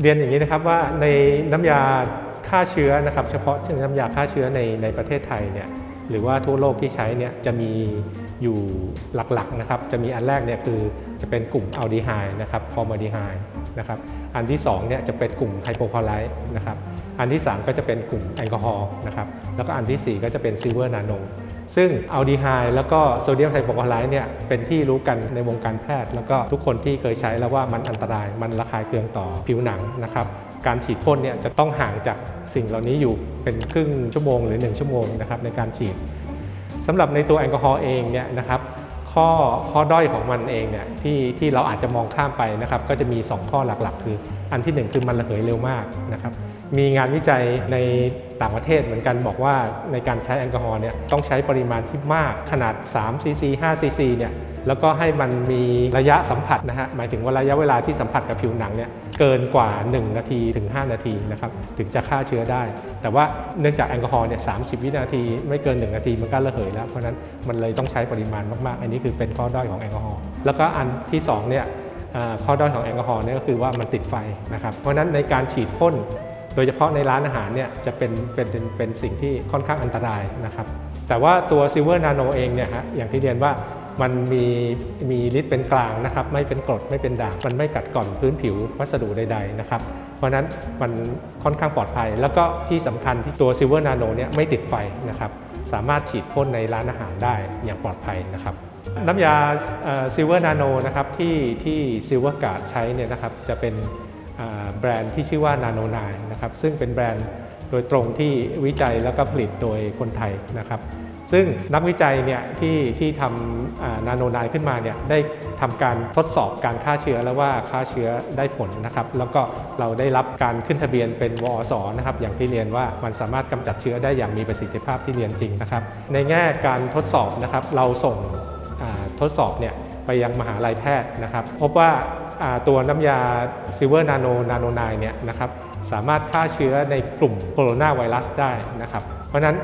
เรียนอย่างนี้นะครับว่าในน้ำยาฆ่าเชื้อนะครับ เฉพาะน้ำยาฆ่าเชื้อในในประเทศไทยเนี่ย หรือว่าทั่วโลกที่ใช้เนี่ยจะมีอยู่หลักๆนะครับ จะมีอันแรกเนี่ยคือจะเป็นกลุ่มอัลดีไฮด์นะครับฟอร์มาลดีไฮด์นะครับ อันที่2เนี่ยจะเป็นกลุ่มไฮโปคลอไรด์นะครับ อันที่ 3 ก็จะเป็นกลุ่มแอลกอฮอล์นะครับ แล้วก็อันทีสี่ 4 ก็จะเป็นซิลเวอร์นาโน ซึ่งอัลดีไฮด์แล้วก็โซเดียมไฮโปคลอไรด์เนี่ยเป็นที่รู้กันในวงการแพทย์ แล้วก็ทุกคนที่เคยใช้แล้วว่ามันอันตราย มันระคายเคืองต่อผิวหนังนะครับ การฉีดพ่นเนี่ยจะต้องห่างจากสิ่งเหล่านี้อยู่เป็นครึ่งชั่วโมงหรือ 1 ชั่วโมงนะครับในการฉีดสำหรับในตัวแอลกอฮอล์เองเนี่ยนะครับข้อข้อด้อยของมันเองเนี่ยที่ที่เราอาจจะมองข้ามไปนะครับก็จะมี 2 ข้อหลักๆ คือ อันที่ 1 คือมันระเหยเร็วมากนะครับมีงานวิจัยในต่างประเทศเหมือนกันบอกว่าในการใช้แอลกอฮอล์เนี่ยต้องใช้ปริมาณที่มากขนาด3ซีซี5ซีซีเนี่ยแล้วก็ให้มันมีระยะสัมผัสนะฮะหมายถึงว่าระยะเวลาที่สัมผัสกับผิวหนังเนี่ยเกินกว่า 1 นาทีถึง 5 นาทีนะครับถึงจะฆ่าเชื้อได้ แต่ว่าเนื่องจากแอลกอฮอล์เนี่ย30วินาทีไม่เกิน 1 นาทีมันก็ระเหยแล้วเพราะนั้นมันเลยต้องใช้ปริมาณมากๆ อันนี้คือเป็นข้อด้อยของแอลกอฮอล์แล้วก็อันที่สองเนี่ยข้อด้อยของแอลกอฮอล์เนี่ยก็คือว่ามันติดไฟนะครับเพราะฉะนั้นในการฉีดพ่น โดยเฉพาะในร้านอาหารเนี่ยจะเป็นเป็นเป็นเป็นสิ่งที่ค่อนข้างอันตรายนะครับ แต่ว่าตัวซิลเวอร์นาโนเองเนี่ยฮะอย่างที่เรียนว่ามันมีมีฤทธิ์เป็นกลางนะครับไม่เป็นกรดไม่เป็นด่างมันไม่กัดก่อนพื้นผิววัสดุใดๆนะครับเพราะนั้นมันค่อนข้างปลอดภัย แล้วก็ที่สำคัญที่ตัวซิลเวอร์นาโนเนี่ยไม่ติดไฟนะครับสามารถฉีดพ่นในร้านอาหารได้อย่างปลอดภัยนะครับน้ำยาซิลเวอร์นาโนนะครับที่ที่ซิลเวอร์การ์ดใช้เนี่ยนะครับจะเป็น แบรนด์ที่ชื่อว่า Nano 9นะครับซึ่งเป็นแบรนด์โดยตรงที่วิจัยแล้วก็ผลิตโดยคนไทยนะครับ ซึ่งนักวิจัยเนี่ยที่ที่ทำนาโนไนขึ้นมาเนี่ยได้ทำการทดสอบการฆ่าเชื้อแล้วว่าฆ่าเชื้อได้ผลนะครับ แล้วก็เราได้รับการขึ้นทะเบียนเป็นวอสนะครับอย่างที่เรียนว่ามันสามารถกำจัดเชื้อได้อย่างมีประสิทธิภาพที่เรียนจริงนะครับ ในแง่การทดสอบนะครับเราส่งทดสอบเนี่ยไปยังมหาลัยแพทย์นะครับ พบว่า ตัวน้ำยาซิลเวอร์นาโนนาโนไนเนี่ยนะครับสามารถฆ่าเชื้อในกลุ่มโคโรนาไวรัสได้นะครับ เพราะนั้น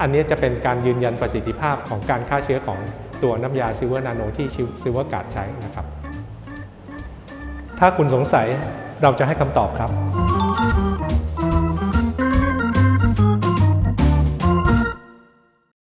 อันนี้จะเป็นการยืนยันประสิทธิภาพของการฆ่าเชื้อของตัวน้ำยาซิลเวอร์นาโนที่ซิลเวอร์การ์ดใช้นะครับ ถ้าคุณสงสัยเราจะให้คำตอบครับ